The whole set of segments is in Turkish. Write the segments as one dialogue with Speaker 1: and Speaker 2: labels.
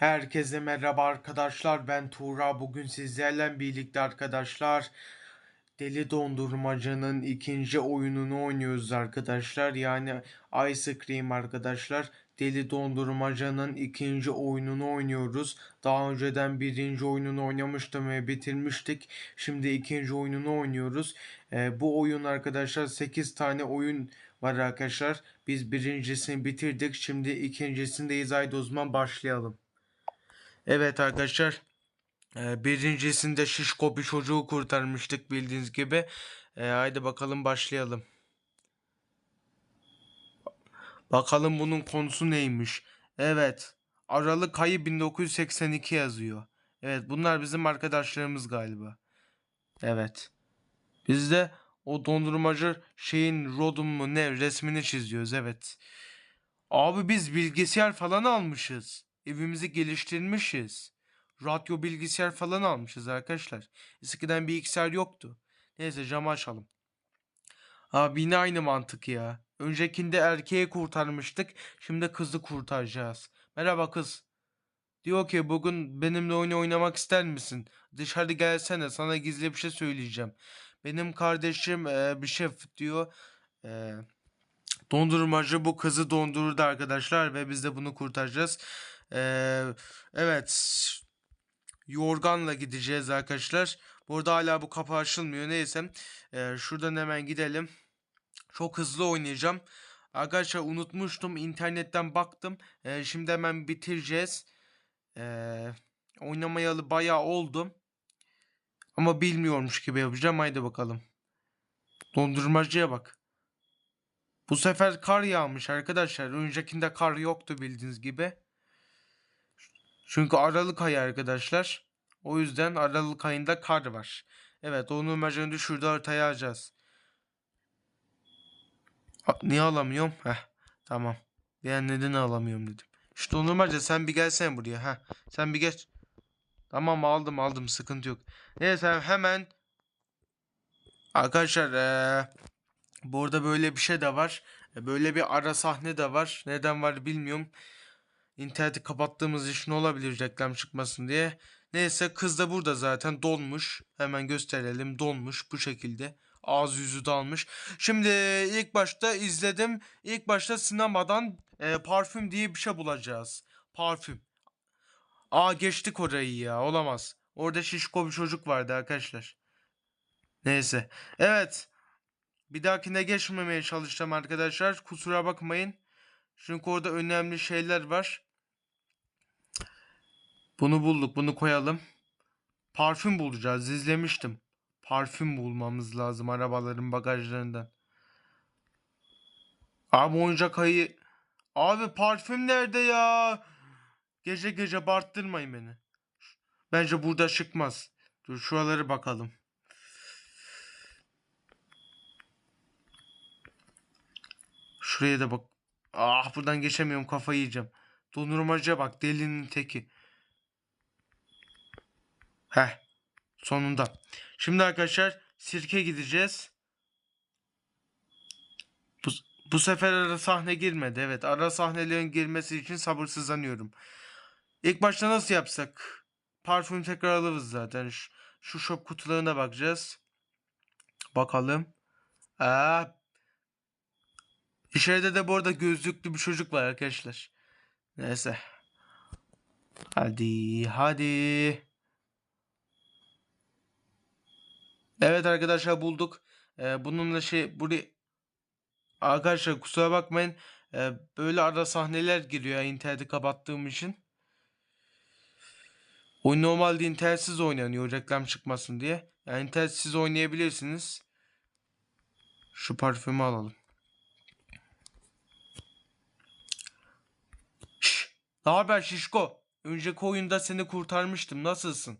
Speaker 1: Herkese merhaba arkadaşlar. Ben Tuğra. Bugün sizlerle birlikte arkadaşlar Deli Dondurmacı'nın ikinci oyununu oynuyoruz arkadaşlar. Yani Ice Cream arkadaşlar. Deli Dondurmacı'nın ikinci oyununu oynuyoruz. Daha önceden birinci oyununu oynamıştım ve bitirmiştik. Şimdi ikinci oyununu oynuyoruz. Ee, bu oyun arkadaşlar 8 tane oyun var arkadaşlar. Biz birincisini bitirdik. Şimdi ikincisindeyiz. Haydi o zaman başlayalım. Evet arkadaşlar. e, birincisinde şişko bir çocuğu kurtarmıştık bildiğiniz gibi. E, haydi bakalım başlayalım. Bakalım bunun konusu neymiş? Evet. Aralık ayı 1982 yazıyor. Evet bunlar bizim arkadaşlarımız galiba. Evet. Biz de o dondurmacı şeyin Rodun mu ne resmini çiziyoruz evet. Abi biz bilgisayar falan almışız. Evimizi geliştirmişiz. Radyo bilgisayar falan almışız arkadaşlar. Eskiden bilgisayar yoktu. Neyse camı açalım. Abi yine aynı mantık ya. Öncekinde erkeği kurtarmıştık. Şimdi kızı kurtaracağız. Merhaba kız. Diyor ki bugün benimle oyun oynamak ister misin? Dışarı gelsene sana gizli bir şey söyleyeceğim. Benim kardeşim eee, bir şef diyor. Eee Dondurmacı bu kızı dondurdu arkadaşlar ve biz de bunu kurtaracağız. Ee, evet. Yorganla gideceğiz arkadaşlar. Burada hala bu kapı açılmıyor. Neyse. Ee, şuradan hemen gidelim. Çok hızlı oynayacağım. Arkadaşlar unutmuştum. internetten baktım. Ee, şimdi hemen bitireceğiz. Ee, oynamayalı bayağı oldu. Ama bilmiyormuş gibi yapacağım. Haydi bakalım. Dondurmacıya bak. Bu sefer kar yağmış arkadaşlar. Öncekinde kar yoktu bildiğiniz gibi. Çünkü Aralık ayı arkadaşlar. O yüzden Aralık ayında kar var. Evet onun imajını şurada ortaya alacağız. Ha, niye alamıyorum? Heh tamam. Ben neden alamıyorum dedim. Onun imajı sen bir gelsene buraya. Heh, sen bir geç. Tamam aldım aldım sıkıntı yok. Neyse hemen Arkadaşlar eee Burada böyle bir şey de var. E, Böyle bir ara sahne de var. Neden var bilmiyorum. İnterneti kapattığımız için olabilir reklam çıkmasın diye. Neyse kız da burada zaten donmuş. Hemen gösterelim donmuş bu şekilde. Ağız yüzü dalmış. Şimdi ilk başta izledim. İlk başta sinemadan e, parfüm diye bir şey bulacağız. Parfüm. Aa geçtik orayı ya olamaz. Orada şişko bir çocuk vardı arkadaşlar. Neyse. Evet. Bir dahakine geçmemeye çalışacağım arkadaşlar. Kusura bakmayın. Çünkü orada önemli şeyler var. Bunu bulduk. Bunu koyalım. Parfüm bulacağız. İzlemiştim. Parfüm bulmamız lazım arabaların bagajlarından. Abi oyuncak ayı. Abi parfüm nerede ya? Gece gece bağırttırmayın beni. Bence burada çıkmaz. Dur şuraları bakalım. Şuraya da bak. Ah buradan geçemiyorum kafayı yiyeceğim. Dondurmacıya bak delinin teki. Heh. Sonunda. Şimdi arkadaşlar sirke gideceğiz. Bu, bu sefer ara sahne girmedi. Evet ara sahnelerin girmesi için sabırsızlanıyorum. İlk başta nasıl yapsak? Parfüm tekrar alırız zaten. Şu, şu shop kutularına bakacağız. Bakalım. Aa, İçeride de bu arada gözlüklü bir çocuk var arkadaşlar. Neyse. Hadi hadi. Evet arkadaşlar bulduk. Ee, bununla şey buraya arkadaşlar kusura bakmayın. Ee, böyle ara sahneler giriyor ya, interneti kapattığım için. Oyun normalde internetsiz oynanıyor reklam çıkmasın diye. Yani internetsiz oynayabilirsiniz. Şu parfümü alalım. Şş, ne haber şişko? Önceki oyunda seni kurtarmıştım. Nasılsın?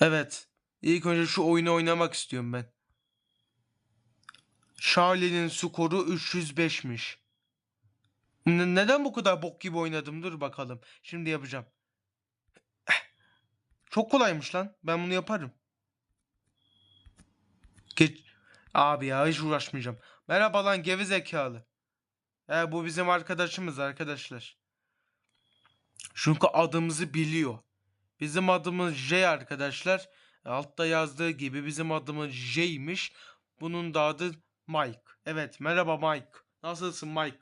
Speaker 1: Evet. İlk önce şu oyunu oynamak istiyorum ben. Charlie'nin skoru 305'miş. N- neden bu kadar bok gibi oynadım? Dur bakalım. Şimdi yapacağım. Çok kolaymış lan. Ben bunu yaparım. Geç. Abi ya hiç uğraşmayacağım. Merhaba lan geri zekalı. He, bu bizim arkadaşımız arkadaşlar. Çünkü adımızı biliyor. Bizim adımız J arkadaşlar. Altta yazdığı gibi bizim adımız J'ymiş. Bunun da adı Mike. Evet merhaba Mike. Nasılsın Mike?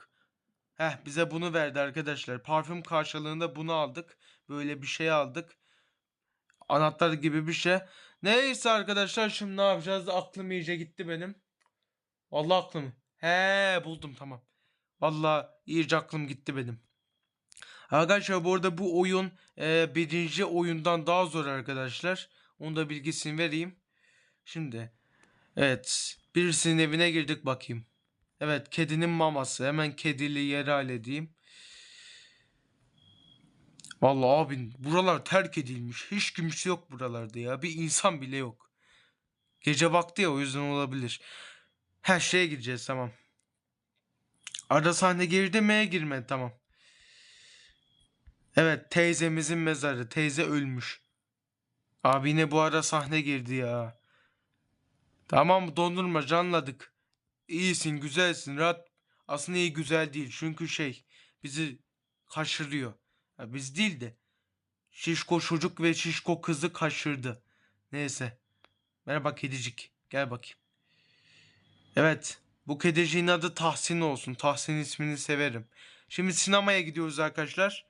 Speaker 1: Heh bize bunu verdi arkadaşlar. Parfüm karşılığında bunu aldık. Böyle bir şey aldık. Anahtar gibi bir şey. Neyse arkadaşlar şimdi ne yapacağız? Aklım iyice gitti benim. Vallahi aklım. He buldum tamam. Vallahi iyice aklım gitti benim. Arkadaşlar bu arada bu oyun e, birinci oyundan daha zor arkadaşlar. Onu da bilgisini vereyim. Şimdi evet birisinin evine girdik bakayım. Evet kedinin maması. Hemen kedili yeri halledeyim. Vallahi abi buralar terk edilmiş. Hiç kimse yok buralarda ya. Bir insan bile yok. Gece vakti ya o yüzden olabilir. Her şeye gireceğiz tamam. Ara sahne girdi mi? Girmedi tamam. Evet teyzemizin mezarı. Teyze ölmüş. Abi yine bu ara sahne girdi ya. Tamam dondurma anladık. İyisin güzelsin rahat. Aslında iyi güzel değil çünkü şey bizi kaşırıyor. Ya biz değil de şişko çocuk ve şişko kızı kaşırdı. Neyse. Merhaba kedicik. Gel bakayım. Evet. Bu kediciğin adı Tahsin olsun. Tahsin ismini severim. Şimdi sinemaya gidiyoruz arkadaşlar.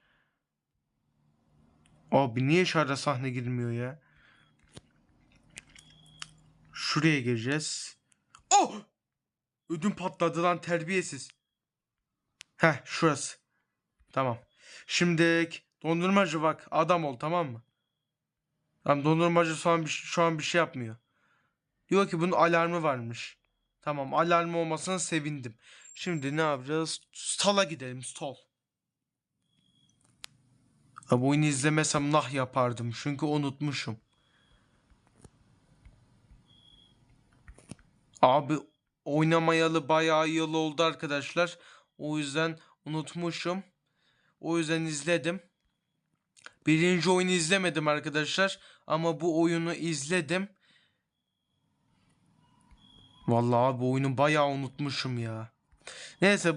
Speaker 1: Abi niye şarja sahne girmiyor ya? Şuraya gireceğiz. Oh! Ödüm patladı lan terbiyesiz. Heh şurası. Tamam. Şimdi dondurmacı bak adam ol tamam mı? Tamam dondurmacı şu an bir, şu an bir şey yapmıyor. Diyor ki bunun alarmı varmış. Tamam alarmı olmasına sevindim. Şimdi ne yapacağız? Stall'a gidelim stall. Abi oyunu izlemesem nah yapardım. Çünkü unutmuşum. Abi oynamayalı bayağı yıl oldu arkadaşlar. O yüzden unutmuşum. O yüzden izledim. Birinci oyunu izlemedim arkadaşlar. Ama bu oyunu izledim. Vallahi abi oyunu bayağı unutmuşum ya. Neyse.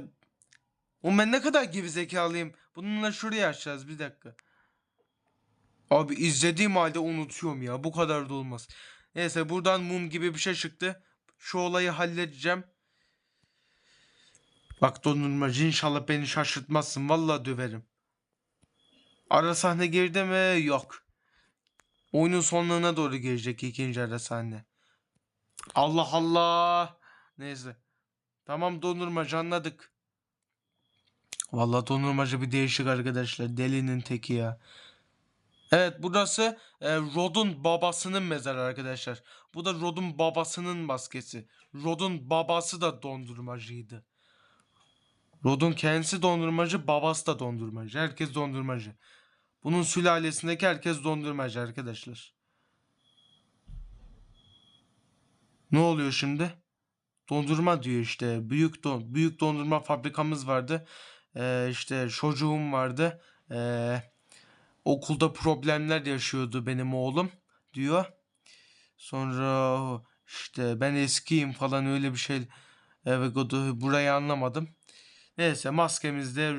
Speaker 1: O ben ne kadar gerizekalıyım. Bununla şuraya açacağız bir dakika. Abi izlediğim halde unutuyorum ya. Bu kadar da olmaz. Neyse buradan mum gibi bir şey çıktı. Şu olayı halledeceğim. Bak dondurmacı inşallah beni şaşırtmazsın. Vallahi döverim. Ara sahne girdi mi? Yok. Oyunun sonlarına doğru gelecek ikinci ara sahne. Allah Allah. Neyse. Tamam dondurmacı anladık. Vallahi dondurmacı bir değişik arkadaşlar. Delinin teki ya. Evet burası e, Rod'un babasının mezarı arkadaşlar. Bu da Rod'un babasının maskesi. Rod'un babası da dondurmacıydı. Rod'un kendisi dondurmacı, babası da dondurmacı. Herkes dondurmacı. Bunun sülalesindeki herkes dondurmacı arkadaşlar. Ne oluyor şimdi? Dondurma diyor işte. Büyük don büyük dondurma fabrikamız vardı. Ee, işte çocuğum vardı. Ee, okulda problemler yaşıyordu benim oğlum diyor. Sonra işte ben eskiyim falan öyle bir şey. Evet burayı anlamadım. Neyse maskemizde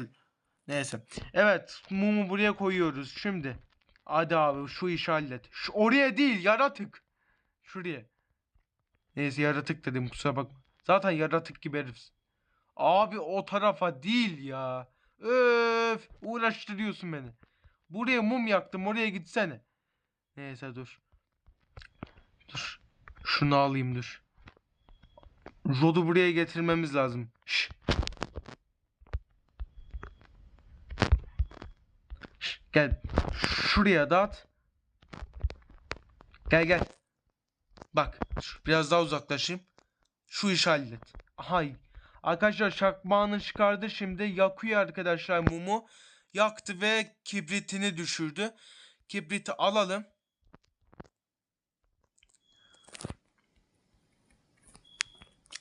Speaker 1: neyse. Evet mumu buraya koyuyoruz şimdi. Hadi abi şu işi hallet. Şu, oraya değil yaratık. Şuraya. Neyse yaratık dedim kusura bakma. Zaten yaratık gibi herifsin. Abi o tarafa değil ya. Öf uğraştırıyorsun beni. Buraya mum yaktım oraya gitsene. Neyse dur. Dur. Şunu alayım dur. Rod'u buraya getirmemiz lazım. Şş. Şş, Gel. Şuraya dağıt. Gel gel. Bak. Biraz daha uzaklaşayım. Şu işi hallet. Hay. Arkadaşlar şakmağını çıkardı şimdi. Yakıyor arkadaşlar mumu. Yaktı ve kibritini düşürdü. Kibriti alalım.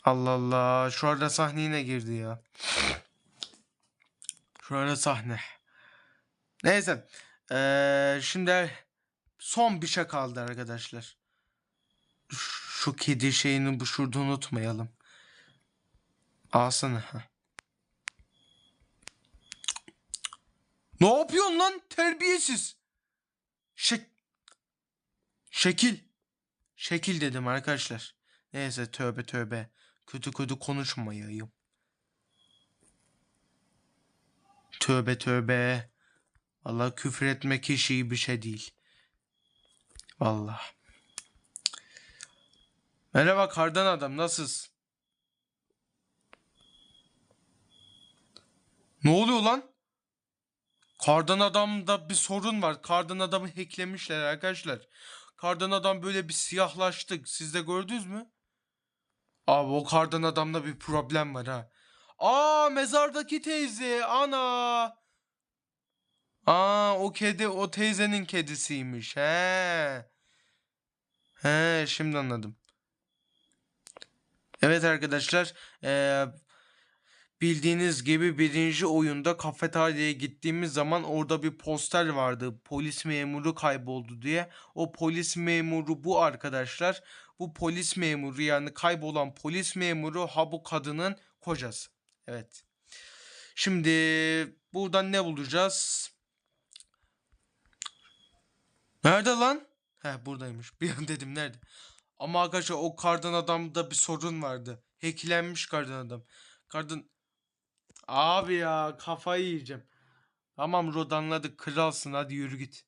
Speaker 1: Allah Allah. Şu arada sahne yine girdi ya. Şu arada sahne. Neyse. Ee, şimdi son bir şey kaldı arkadaşlar. Şu kedi şeyini bu şurada unutmayalım. Alsana. ha. Ne yapıyorsun lan terbiyesiz? Şek Şekil. Şekil dedim arkadaşlar. Neyse tövbe tövbe. Kötü kötü konuşmayayım. Tövbe tövbe. Allah küfür etmek hiç bir şey değil. Vallahi. Merhaba kardan adam nasılsın? Ne oluyor lan? Kardan adamda bir sorun var. Kardan adamı hacklemişler arkadaşlar. Kardan adam böyle bir siyahlaştı. Siz de gördünüz mü? Abi o kardan adamda bir problem var ha. Aa mezardaki teyze ana. Aa o kedi o teyzenin kedisiymiş. He. He şimdi anladım. Evet arkadaşlar. eee, bildiğiniz gibi birinci oyunda kafeteryaya gittiğimiz zaman orada bir poster vardı. Polis memuru kayboldu diye. O polis memuru bu arkadaşlar. Bu polis memuru yani kaybolan polis memuru ha bu kadının kocası. Evet. Şimdi buradan ne bulacağız? Nerede lan? He buradaymış. Bir an dedim nerede? Ama arkadaşlar o kardan adamda bir sorun vardı. Hacklenmiş kardan adam. Kardan... Abi ya kafayı yiyeceğim. Tamam Rod anladık kralsın hadi yürü git.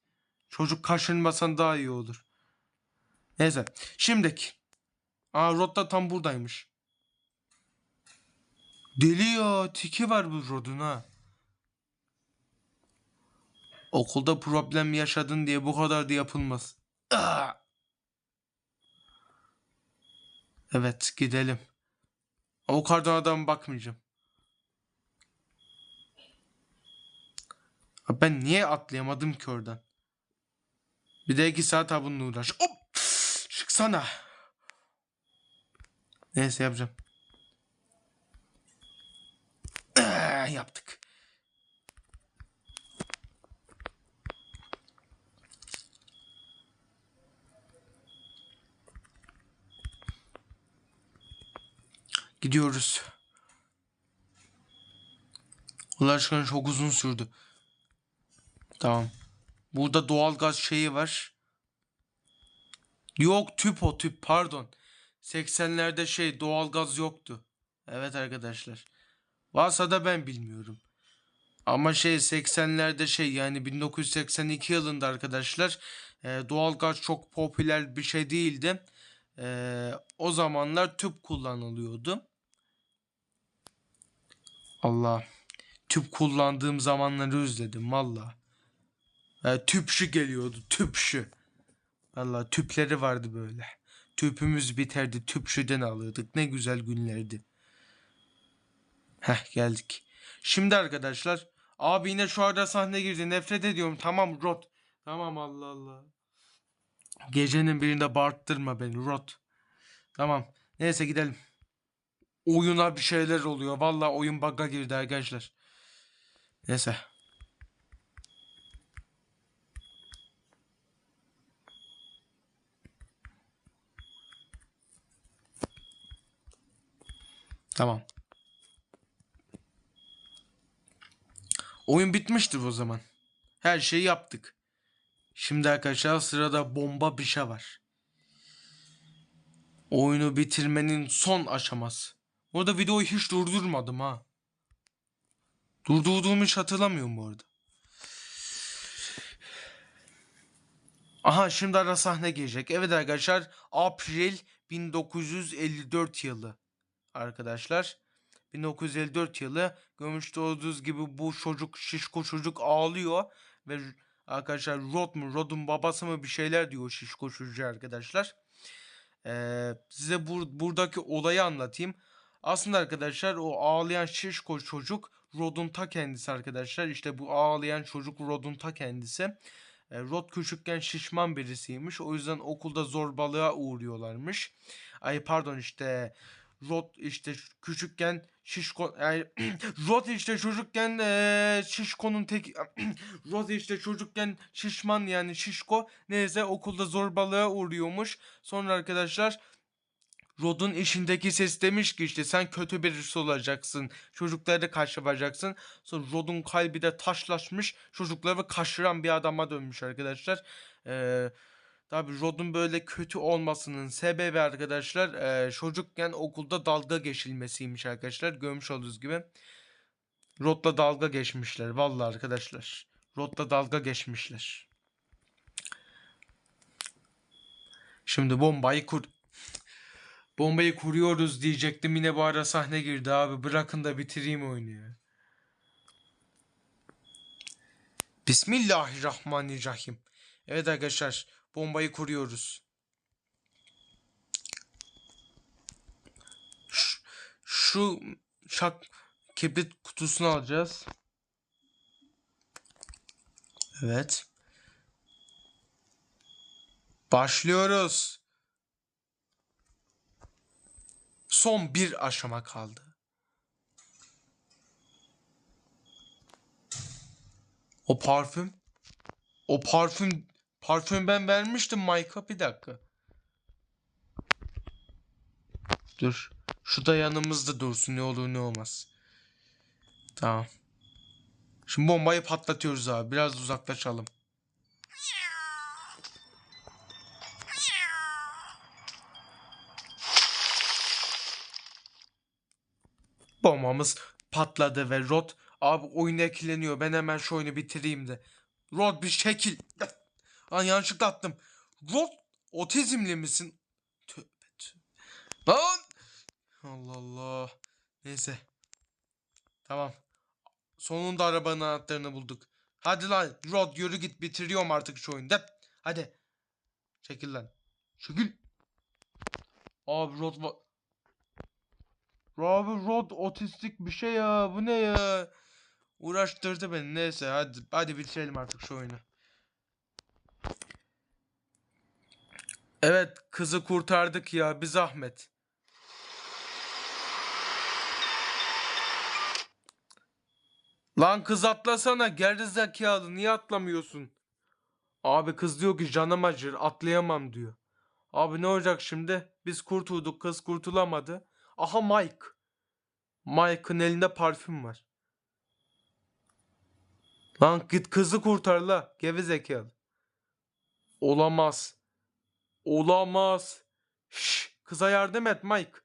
Speaker 1: Çocuk kaşınmasan daha iyi olur. Neyse şimdiki. Aa Rod da tam buradaymış. Deli ya tiki var bu Rod'un ha. Okulda problem yaşadın diye bu kadar da yapılmaz. Aa! Evet gidelim. O kardan adama bakmayacağım. Ben niye atlayamadım ki oradan? Bir de iki saat ha bununla uğraş. Hop! Çıksana. Neyse yapacağım. Ah, yaptık. Gidiyoruz. Allah çok uzun sürdü. Tamam. Burada doğalgaz şeyi var. Yok tüp o tüp pardon. 80'lerde şey doğalgaz yoktu. Evet arkadaşlar. Varsa da ben bilmiyorum. Ama şey 80'lerde şey yani 1982 yılında arkadaşlar e, doğalgaz çok popüler bir şey değildi. E, o zamanlar tüp kullanılıyordu. Allah. Tüp kullandığım zamanları özledim valla. E, tüpşü geliyordu tüpşü. Valla tüpleri vardı böyle. Tüpümüz biterdi tüpşüden alıyorduk. Ne güzel günlerdi. Heh geldik. Şimdi arkadaşlar abi yine şu arada sahne girdi. Nefret ediyorum. Tamam Rot. Tamam Allah Allah. Gecenin birinde bağırttırma beni Rot. Tamam. Neyse gidelim. Oyuna bir şeyler oluyor. Valla oyun bug'a girdi arkadaşlar. Neyse. Tamam. Oyun bitmiştir o zaman. Her şeyi yaptık. Şimdi arkadaşlar sırada bomba bir şey var. Oyunu bitirmenin son aşaması. Orada videoyu hiç durdurmadım ha. Durdurduğumu hiç hatırlamıyorum bu arada. Aha şimdi ara sahne gelecek. Evet arkadaşlar April 1954 yılı. Arkadaşlar 1954 yılı görmüş olduğunuz gibi bu çocuk şişko çocuk ağlıyor ve arkadaşlar Rod mu Rod'un babası mı bir şeyler diyor şişko çocuğa arkadaşlar. Ee, size bur buradaki olayı anlatayım. Aslında arkadaşlar o ağlayan şişko çocuk Rod'un ta kendisi arkadaşlar. İşte bu ağlayan çocuk Rod'un ta kendisi. E, Rod küçükken şişman birisiymiş. O yüzden okulda zorbalığa uğruyorlarmış. Ay pardon işte Rod işte küçükken şişko yani Rod işte çocukken eee şişkonun tek Rod işte çocukken şişman yani şişko neyse okulda zorbalığa uğruyormuş. Sonra arkadaşlar Rod'un işindeki ses demiş ki işte sen kötü birisi olacaksın. Çocukları kaçıracaksın. Sonra Rod'un kalbi de taşlaşmış. Çocukları kaçıran bir adama dönmüş arkadaşlar. Ee, tabii Rod'un böyle kötü olmasının sebebi arkadaşlar ee, çocukken okulda dalga geçilmesiymiş arkadaşlar. Görmüş olduğunuz gibi. Rod'la dalga geçmişler. Vallahi arkadaşlar. Rod'la dalga geçmişler. Şimdi bombayı kur... Bombayı kuruyoruz diyecektim. Yine bu ara sahne girdi abi. Bırakın da bitireyim oyunu ya. Bismillahirrahmanirrahim. Evet arkadaşlar. Bombayı kuruyoruz. Şu, şak kibrit kutusunu alacağız. Evet. Başlıyoruz. Son bir aşama kaldı. O parfüm. O parfüm. Parfüm ben vermiştim Mike'a bir dakika. Dur. Şu da yanımızda dursun ne olur ne olmaz. Tamam. Şimdi bombayı patlatıyoruz abi. Biraz uzaklaşalım. Bombamız patladı ve Rod abi oyun etkileniyor. Ben hemen şu oyunu bitireyim de. Rod bir şekil. Lan yanlışlıkla attım. Rod otizmli misin? Tövbe tövbe. Lan! Allah Allah. Neyse. Tamam. Sonunda arabanın anahtarını bulduk. Hadi lan Rod yürü git bitiriyorum artık şu oyunu. De. Hadi. Çekil lan. Çekil. Abi Rod va- Abi Rod otistik bir şey ya. Bu ne ya? Uğraştırdı beni. Neyse hadi hadi bitirelim artık şu oyunu. Evet kızı kurtardık ya bir zahmet. Lan kız atlasana gerizekalı niye atlamıyorsun? Abi kız diyor ki canım acır atlayamam diyor. Abi ne olacak şimdi? Biz kurtulduk kız kurtulamadı. Aha Mike. Mike'ın elinde parfüm var. Lan git kızı kurtar la gerizekalı. Olamaz. Olamaz. Şş, kıza yardım et Mike.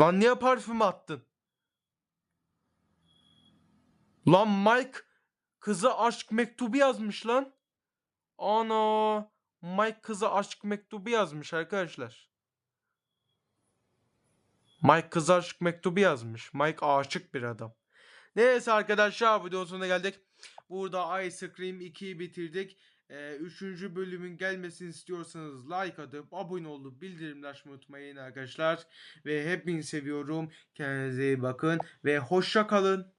Speaker 1: Lan niye parfüm attın? Lan Mike kıza aşk mektubu yazmış lan. Ana Mike kıza aşk mektubu yazmış arkadaşlar. Mike kıza aşk mektubu yazmış. Mike aşık bir adam. Neyse arkadaşlar videonun sonuna geldik. Burada Ice Cream 2'yi bitirdik. Ee, üçüncü bölümün gelmesini istiyorsanız like atıp abone olup bildirimleri açmayı unutmayın arkadaşlar. Ve hepinizi seviyorum. Kendinize iyi bakın ve hoşça kalın.